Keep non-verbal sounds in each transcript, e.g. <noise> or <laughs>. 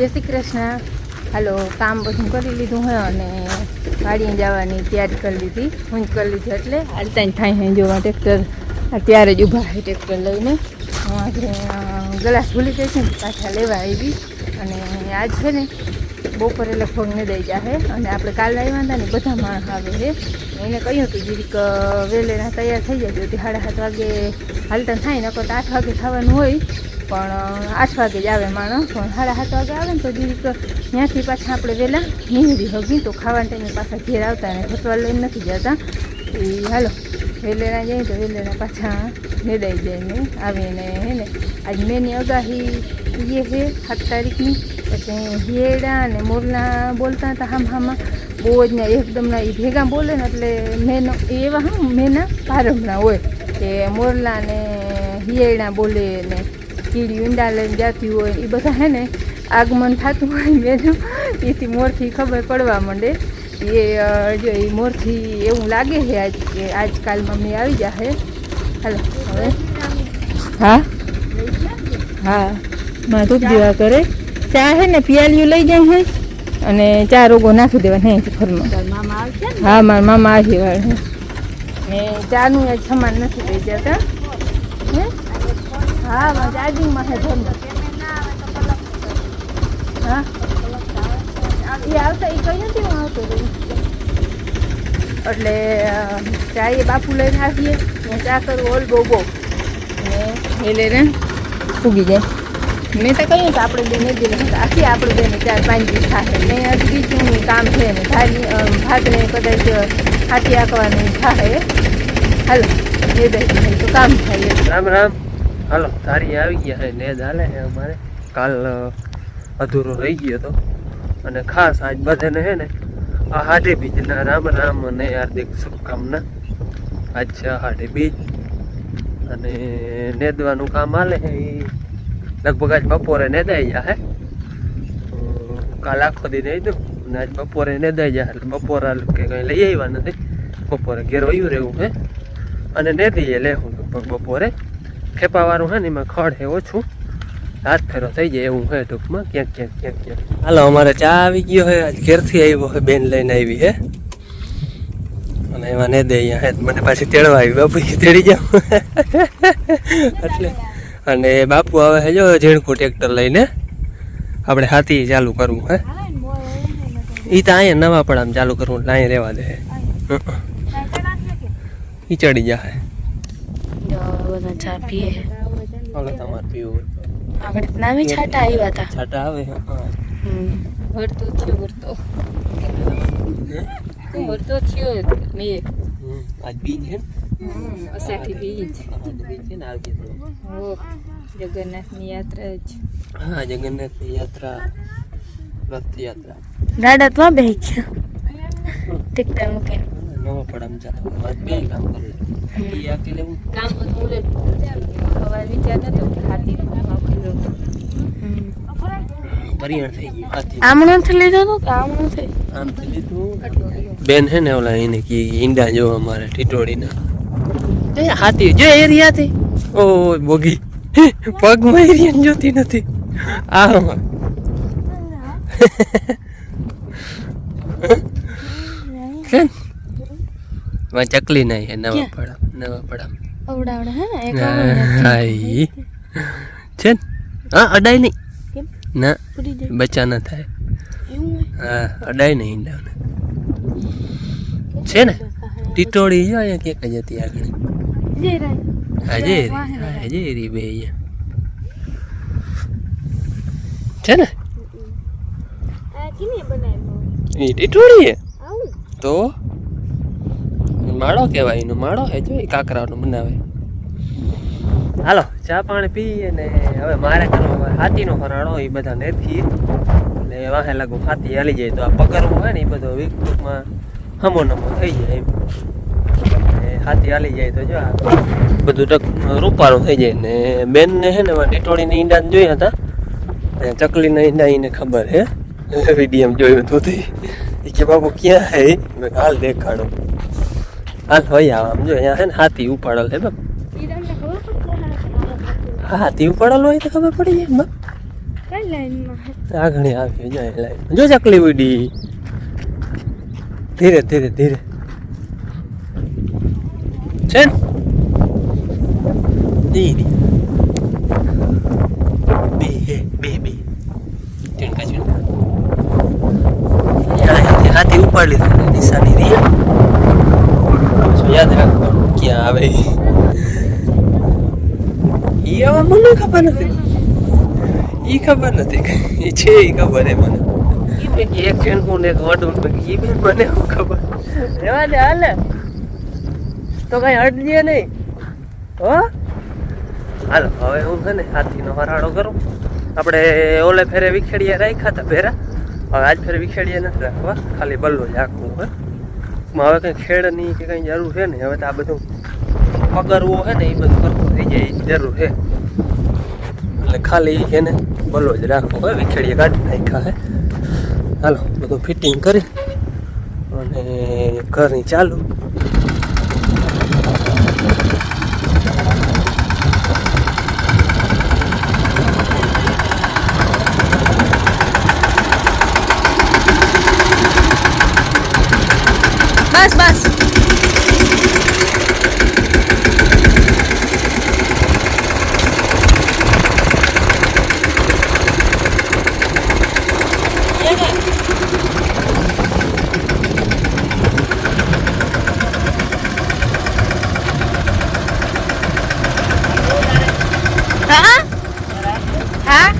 જય શ્રી કૃષ્ણ. હાલો, કામ બધું કરી લીધું હોય અને વાડીએ જવાની તૈયારી કરી લીધી. હું કરી લીધી એટલે હાલતા થાય હે જોવા ટ્રેક્ટર. અત્યારે જ ઊભા હોય ટ્રેક્ટર લઈને. હું આજે ગ્લાસ ભૂલી ગઈ છે પાછા લેવા આવી. અને આજ છે ને, બપોરે લગભગ ને દઈ જાહે અને આપણે કાલ આવ્યા હતા ને, બધા માણસ આવે છે એને કહ્યું હતું જીરીક વેલેના તૈયાર થઈ જાય. તો સાડા સાત વાગે હાલતા થાય, નકર તો આઠ વાગે થવાનું હોય. પણ આઠ વાગે જ આવે માણસ પણ સાડા સાત વાગે આવે ને તો જીરીક ત્યાંથી પાછા આપણે વહેલા નીકળી હગી તો ખાવાના ટાઈમે પાછા ઘેર આવતા ને ઘટવા લઈને નથી જતા. એ હાલો વેલેણા જાય તો વેલેણા પાછા મેદાઈ જાય ને, આવીને હે ને. આજ મેની અગાહી એ છે સાત તારીખની. પછી હિયેડા અને મોરલા બોલતા હતા હામ હામાં. બહુ જ ને એકદમના એ ભેગા બોલે ને એટલે મેનો, એવા હા મેના પ્રારંભના હોય કે મોરલા ને હિયેડા બોલે ને. કીડી ઊંડા લઈને જાતી હોય એ બધા હે ને આગમન થતું હોય મેનું એથી મોરથી ખબર પડવા માંડે. એ જો એ મોરથી એવું લાગે છે આજ કે આજકાલ મમ્મી આવી જાહે હાલો હવે. હા? હા. માં ધૂપ દીવા કરે. ચા હે ને પિયાલીઓ લઈ જાય હે. અને ચા રોગો નાખી દેવા હે ઘરમાં. મામા હા મારા મામા આવી વાળ ને ચાનું એ સમાન નથી લઈ જતા. હા મારા ચાર્જિંગમાં છે હા? એ આવતા એ કઈ નથી એટલે ચા એ બાપુ લઈને આવીએ. ને ચા કરું, ઓલ બહુ ને એ લઈને ફૂગી જાય. મેં તો કહ્યું કે આપણે બેને જ આખી આપણે બેને ચાર પાંચ દિવસ થાય ને હજી બીજું કામ છે ને ભાતની કદાચ હાથી આંકવાનું થાય હાલો, એ દઈ તો કામ થાય. રામ રામ. હાલો, તારી આવી ગયા છે નેદ હાલે અમારે. કાલ અધૂરો રહી ગયો હતો અને ખાસ આજ બધાને છે ને, આ હાડે બીજના રામ રામ અને હાર્દિક શુભકામના. આજ છે હાડે બીજ. અને નેદવાનું કામ હાલે એ લગભગ આજ બપોરે નેદાઈ હે. કાલ આખો દી નહીં દઉં અને આજ બપોરે નેદાઈ જાય એટલે બપોરા કે કંઈ લઈ આવ્યા નથી. બપોરે ઘેર વયું રહેવું હે. અને નેદીએ લેવું લગભગ બપોરે. ખેપાવાળું હે ને એમાં ખડ હે ઓછું. હાથ ફેરો થઈ જાય એવું હોય ટૂંકમાં. ક્યાંક ક્યાંક ક્યાંક ક્યાંક. હાલો અમારે ચા આવી ગયો હોય આજ ઘેરથી આવ્યો હે બેન લઈને આવી હે અને એમાં ને દે અહીંયા મને પાછી તેડવા આવી બાપુ તેડી જાઉં એટલે અને બાપુ આવે હે જો ઝીણકું ટ્રેક્ટર લઈને. આપણે હાથી ચાલુ કરવું હે? ઈ તો અહીંયા નવા પડામાં ચાલુ કરવું એટલે અહીંયા રહેવા દે. ઈ ચડી જાય બધા ચા પીએ. હાલો તમારે પીવું આપણે નામી છાટા આવ્યા હતા. છાટા આવે. વળતો થયો વળતો વળતો થયો મેં. આજ બીજ હે અસાઠી બીજ બીજ છે ને આવજે તો. ઓ જગન્નાથની યાત્રા જ. હા જગન્નાથની યાત્રા રથયાત્રા. દાદા તો બે ગયા. ટીકતા નવા પડામ ચાલુ આજ બે કામ કરે ઈ આખી લેવું. કામ બધું લે હવે વિચાર નતો કે હાથી પરિયાણ થઈ ગયું હાથી. થી લીધો તો કે આમણો થી આમ થી લીધું. બેન હે ને ઓલા એને કી ઈંડા જો અમારે ટીટોડીના એ હાથી જો એરિયા થી ઓ બોગી. પગમાં એરિયા જોતી નથી. આ કેમ માં ચકલી નહીં હે નવા પડા નવા પડા અવડાવડે હે ને? એક હાઈ છે ને? હા અડાય નહીં. કેમ? ના બચ્ચા ના થાય. હા અડાય નહીં ઈંડાને. છે ને? ટીટોળી જો અહીંયા ક્યાંક જ હતી આગળ. હાજે હાજે રી બે અહીંયા. છે ને? ટીટોળી તો? માળો કહેવાય, એનો માળો હે જો એ કાંકરાનું બનાવે. હાલો, ચા પાણી પીએ ને હવે મારે કરવો હાથીનો ફરાળો, એ બધા નથી એટલે વાહે લાગુ હાથી હાલી જાય તો આ પકડવું હોય ને એ બધો વીકમાં હમો નમો થઈ જાય એમ. હાથી હાલી જાય તો જો બધું રૂપારું થઈ જાય. ને બેનને હે ને ટીટોળીની ઈંડા જોયા હતા. અને ચકલીના ઈંડા એને ખબર હે. વિડીએમ જોયું હતું એ કે, બાબુ, ક્યાં હે? મેં હાલ દેખાડો. હાલ હોય આવ આમ જો અહીંયા છે ને હાથી ઉપાડેલ હે બાપ હા હાથી ઉપાડલ હોય તો ખબર પડી જાય લાઈનમાં? આગળ આવી જાય લાઈન. જો ચકલી ઉડી. ધીરે ધીરે ધીરે. છે ને? ધીરે બે હે બે બે. ચીણકા હાથી હાથી ઉપાડી લીધું નિશાની રહી યાદ રાખવાનું ક્યાં આવે. એ હવે મને ખબર નથી. એ ખબર નથી. એ છે ઈ ખબર એ મને. એક ને હું એક વડું પૈકી બેન મને હું ખબર? રેવા દે હાલે. તો કઈ અડજે નહીં. હો? હાલ હવે હું છે ને હાથીનો હરાડો કરું. આપણે ઓલે ફેરે વિખેડીએ રાખ્યા હતા ભેરા. હવે આજ ફેરે વિખેડીએ નથી રાખવા. ખાલી બલ્લો જ આખવું હોય હવે કંઈ ખેડની કે કંઈ જરૂર છે ને, હવે તો આ બધું પગરવો છે ને, એ બધું કરવું થઈ જાય એ જરૂર છે. એટલે ખાલી એને બલો જ રાખવો હોય, વિખેડીએ કાઢી નાખ્યા હે હાલો, બધું ફિટિંગ કરી અને ઘરની ચાલુ. બસ બસ હા હા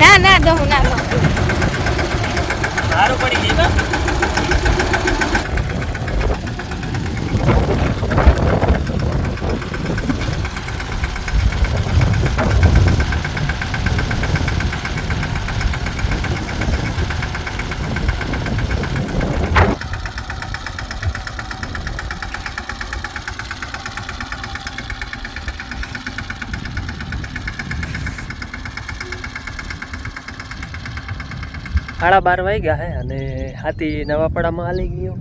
ના ના દઉં ના દઉં સારું પડી જાય સાડા બાર વાગ્યા હે અને હાથી નવાપડામાં હાલી ગયો.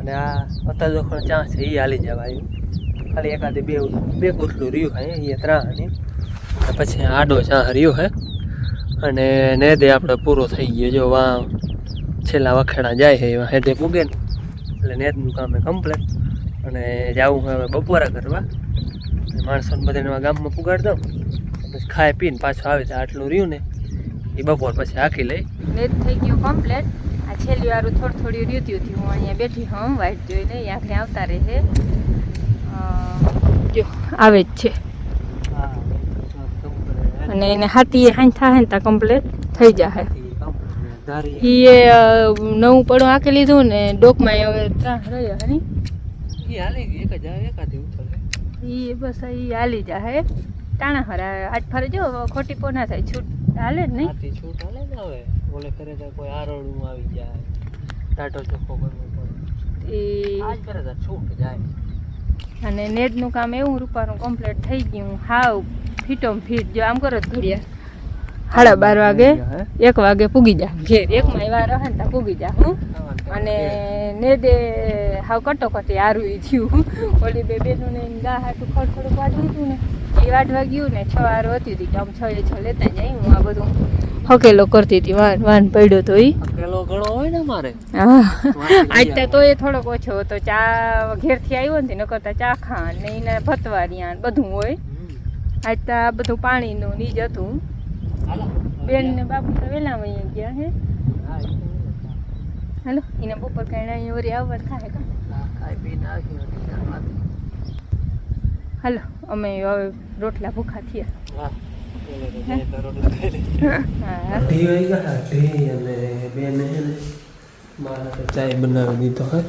અને આ અત્યારે જોખણ ચાં છે એ હાલી જવાયું. ખાલી એકાદે બે બે કોટલું રહ્યું હે ત્રણ અને પછી આડો ચા રહ્યો હે. અને નેદે આપણે પૂરો થઈ ગયો, જો વા છેલ્લા વખેડા જાય છે એવા હેદે પૂગે ને. એટલે નેદનું કામ કમ્પ્લેટ અને જાવું હવે બપોરા કરવા માણસોને બધાને ગામમાં પુગાડી દઉં. પછી ખાઈ પીને પાછું આવે તો આટલું રહ્યું ને. એ બપોર પછી આખી લઈ. નેટ થઈ ગયું કમ્પ્લેટ આ છેલ્લી વારું થોડું થોડી રીત્યું હતી હું અહીંયા બેઠી હમ વાઈટ જોઈને આખરે આવતા રહે. જો આવે જ છે. અને એને હાથી હાઈ થાય ને ત્યાં કમ્પ્લેટ થઈ જાય એ નવું પડું આંકી લીધું ને ડોકમાં હવે ત્રણ રહ્યા હે એ બસ એ હાલી જાય ટાણા હરા આજ ફરે જો ખોટી પો ના થાય છૂટ. હાલે જ નહીં? આથી છૂટ હાલે ને હવે? ઓલે કરે તો કોઈ આરોડું આવી જાય. ટાટો ચોખ્ખો કરવો પડે. એ આજ કરે તો છૂટ જાય. અને નેટનું કામ એવું રૂપાનું કમ્પ્લીટ થઈ ગયું. હાવ ફીટો ફીટ. જો આમ કરો જ ઘડિયાળ સાડા બાર વાગે એક વાગે પૂગી જા. ઘેર. એકમાં એવા રહે ને ત્યાં પૂગી જા હું? અને ને દે હાવ કટોકટી આરું થયું ઓલી બે બેનું ને ગા હાટું ખડ ખડું વાટવું હતું ને. એ વાટવા ગયું ને છ વાર હતી હતી કે આમ છ એ છ લેતા જાય હું આ બધું હકેલો કરતી હતી. વાન વાન પડ્યો તો ઈ. હકેલો ઘણો હોય ને મારે. હા. આજ તો એ થોડોક ઓછો હતો. ચા ઘેરથી આવ્યો ને નકર તો ચા ખાન ને એને ભતવારિયા ને બધું હોય. આજ તો આ બધું પાણીનું નીજ હતું. બેન ને બાપુ તો વેલા વહી ગયા હે. હાલો. એને બપોર કાંઈ અહીંયા વળી આવવા થાય કા ખાઈ પીને આવી હાલો અમે હવે રોટલા ભૂખા થયા. ચાય બનાવી દીધો હે.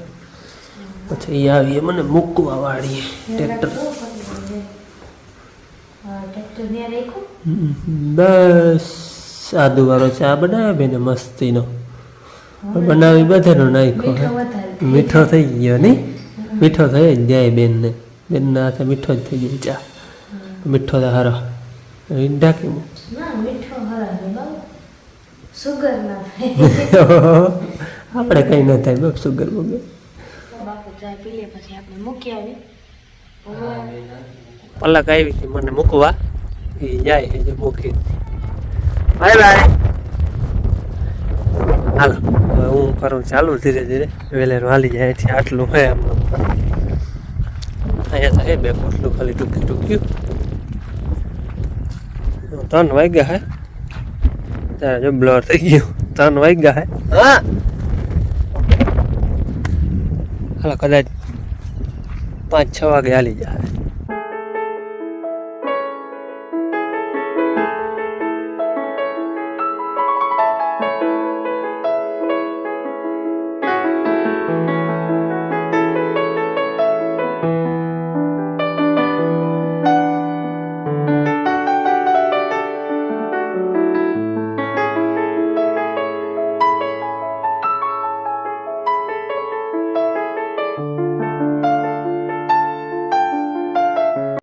પછી એ આવીએ મને મૂકવા વાળીએ ટ્રેક્ટર. બસ આદુ વાળો ચા બનાવ્યો બેને મસ્તીનો. બનાવી બધાનો નાખ્યો મીઠો થઈ ગયો નહીં? મીઠો થઈ જાય બેનને. બેનના હાથે મીઠો જ થઈ જાય ચા મીઠો તો હારો ઢાંકી મૂક આપણે કઈ ન થાય બાપ સુગર વગર બાપુ ચાય પી લે પછી આપણે મૂકી આવી પલક આવી હતી મને મૂકવા એ જાય એ મૂકી બાય બાય હાલો હવે હું કરું ચાલુ ધીરે ધીરે વેલેરું હાલી જાય આટલું હોય આમનું અહીંયા થાય બે પોટલું ખાલી ટૂંકી ટૂંક્યું. ત્રણ વાગ્યા હે. ત્યારે જો બ્લર થઈ ગયું. ત્રણ વાગ્યા હે. હા. હાલો કદાચ પાંચ છ વાગે હાલી જાય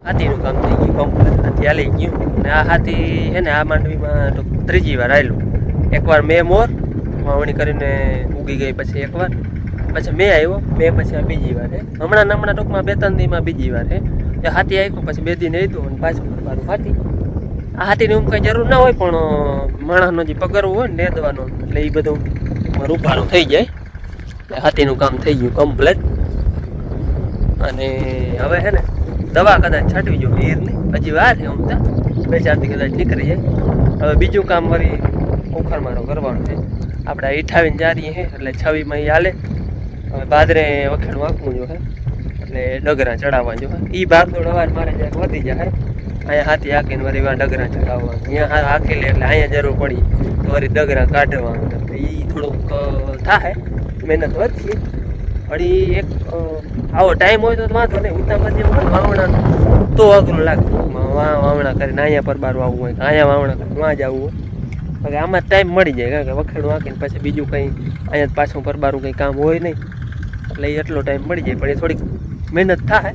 હાથીનું કામ થઈ ગયું કમ્પ્લીટ હાથી હાલી ગયું. અને આ હાથી છે ને, આ માંડવીમાં ત્રીજી વાર આવેલું એકવાર મેં મોર, વાવણી કરીને ઉગી ગઈ પછી એકવાર. પછી મેં આવ્યો મેં પછી આ બીજી વાર હે હમણાં હમણાં ટૂંકમાં બે ત્રણ દીમાં બીજી વાર એ હાથી આવ્યું પછી બે દિન નહીં અને પાછું મારું હાથી. આ હાથીની ઉમ કંઈ જરૂર ના હોય, પણ માણસનો જે પગરવું હોય ને દવાનો એટલે એ બધું રૂપારું થઈ જાય. એટલે હાથીનું કામ થઈ ગયું કમ્પ્લીટ અને હવે છે ને દવા કદાચ છાંટવી જો ઈરની હજી વાર છે ઉમતા બે ચારથી કદાચ નીકળી જાય. હવે બીજું કામ વળી ઉખર મારો કરવાનું છે. આપણે અઠાવીને જારીએ હે, એટલે છવીમાં એ હાલે. હવે બાદરે વખેણું આખવું જો હે, એટલે ડગરા ચડાવવા જો એ ભાગદોડ અવાજ મારે જ્યાં વધી જાય. અહીંયા હાથી હાકીને વળી ડગરા ચડાવવા. અહીંયા હાકી લે એટલે અહીંયા જરૂર પડી. તો વળી ડગરા કાઢવાનું. એ થોડુંક થાય મહેનત વધશે વળી એક આવો ટાઈમ હોય તો વાંધો નહીં. ઉતામાં જેવું વાવણા તો અઘરું લાગે. વા વાવણા કરીને અહીંયા પર બાર આવવું હોય અહીંયા વાવણા કરીને વાં જવું હોય. હવે આમાં ટાઈમ મળી જાય, કારણ કે વખેડું વાંકીને પછી બીજું કંઈ અહીંયા પાછું પરબારું કંઈ કામ હોય નહીં. એટલે એટલો ટાઈમ મળી જાય, પણ એ થોડીક મહેનત થાય.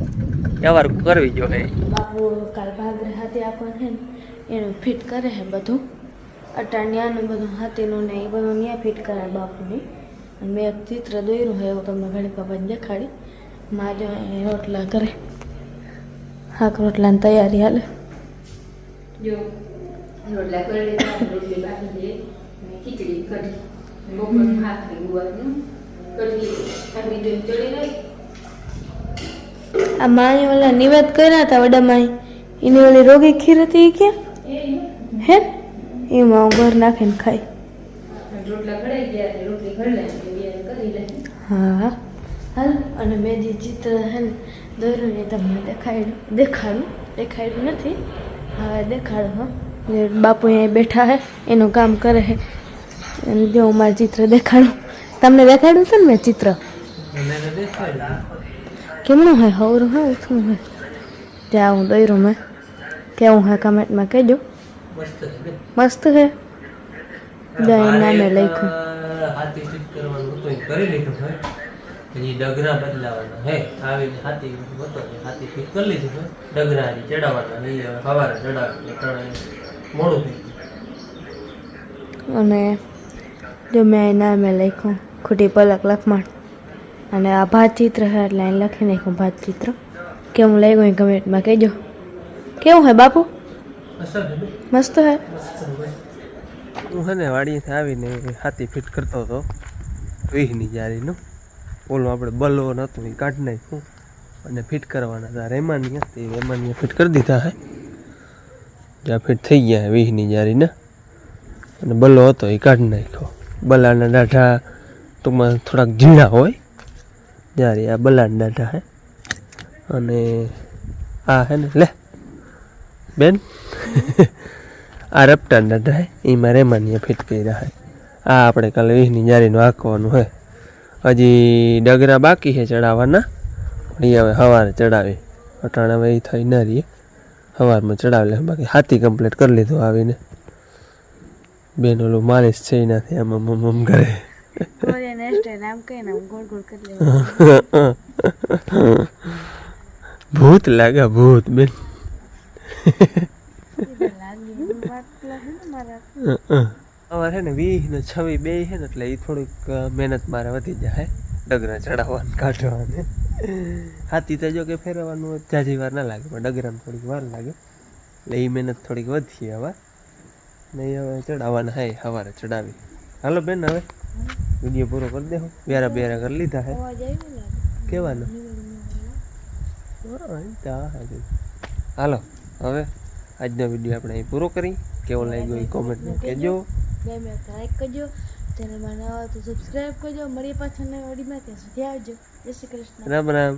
વ્યવહાર કરવી જોઈએ. બાપુ, કાલ ભાગરે હાથે આપણને એનું ફિટ કરે છે બધું. અટાણિયાનું બધું, હાથીનું ને એ બધું ત્યાં ફિટ કરે બાપુની. મેં ચિત્ર દોર્યું હોય એવું તમને ઘણી પાપાને દેખાડી. માં જો એ રોટલા કરે. હાક રોટલાની તૈયારી હાલે. જો રોટલા કરી લીધા રોટલી બાકી છે અને ખીચડી કઢી બપોર ભાત ને ગુવારનું કઢી ઠંડી જેમ ચડી રહી આ માય ઓલા નિવેદ કર્યા હતા વડા માય એની ઓલી રોગી ખીર હતી કે હે? એમાં ઘર નાખીને ખાઈ. રોટલા ઘડાઈ ગયા રોટલી ઘડ લે બિયારણ કરી લે હા. હાલ અને મેં જે ચિત્ર છે ને, દોર્યું એ તમને દેખાડ્યું દેખાડું? દેખાડ્યું નથી? હવે દેખાડું, હા. બાપુ અહીંયા બેઠા હે, એનું કામ કરે છે અને જો મારું ચિત્ર દેખાડું. તમને દેખાડ્યું છે ને મેં ચિત્ર? કેમનું હે? હવરું હા શું હોય ત્યાં હું દોર્યું મેં. કેવું હોય કમેન્ટમાં કહેજો મસ્ત છે નામે લખ્યું. કરી હજી ડગરા બદલાવાના. હે આવીને હાથી હતો હાથી ફીટ કરી લીધું હે ડગરા હજી ચડાવવાના હવે સવારે ચડાવે ત્રણે મોડું થઈ અને જો મેં એના મેં લખ્યું ખોટી પલક લખમાણ. અને આ ભાત ચિત્ર છે એટલે અહીં લખી નાખ્યું ભાત ચિત્ર કેવું લઈ એ કમેન્ટમાં કહેજો. કેવું હે બાપુ? મસ્ત હે? હું છે ને વાડીએથી આવીને હાથી ફિટ કરતો હતો. વીહની જારીનું ઓલું આપણે બલો નહોતું એ કાઢી નાખ્યું. અને ફિટ કરવાના હતા. રેમાનિયા તે રેમાનિયા ફિટ કરી દીધા હે. જ્યાં ફિટ થઈ ગયા હે, વીહની જારીને અને બલો હતો, એ કાઢી નાખ્યો. બલાના ડાઢા ટૂંકમાં થોડાક ઝીણા હોય. જારી, આ બલાના ડાઢા હે. અને આ હે ને, લે. બેન. <laughs> આ રપટા ડાઢા હે, એમાં રેમાનિયા ફિટ કર્યા હે. આ આપણે કાલે વીસની જારીનું આંકવાનું હે. હજી ડગરા બાકી છે ચડાવવાના. પણ એ હવે સવારે ચડાવી. અટાણે હવે એ થઈ ના રહીએ. સવારમાં ચડાવી લે. બાકી હાથી કમ્પ્લીટ કરી લીધું આવીને. બેન ઓલું માલિશ છે નથી આમ મમ્મ ઘરે આમ કરે ભૂત લાગે ભૂત બેન. હવે છે ને વીસ ને છવી બે છે ને એટલે એ થોડીક મહેનત મારે વધી જાય ડગરા ચડાવવાનું કાઢવાની. હાથી તો જો કે ફેરવવાનું જાજી વાર ના લાગે પણ ડગરામાં થોડીક વાર લાગે. એટલે એ મહેનત થોડીક વધી હવે. એ હવે ચડાવવાના હે સવારે ચડાવી. હાલો બેન હવે વીડિયો પૂરો કરી દેહો. બેરા બેરા કરી લીધા હે. કેવાનું. હાલો હવે આજનો વીડિયો આપણે અહીં પૂરો કરી. કેવો લાગ્યો એ કોમેન્ટમાં કહેજો. બે મિનિટ લાઈક કરજો ચેનલમાં નવા તો સબસ્ક્રાઈબ કરજો. મળીએ પાછળ નવી ઓડીમાં ત્યાં સુધી આવજો. જય શ્રી કૃષ્ણ. રામ રામ.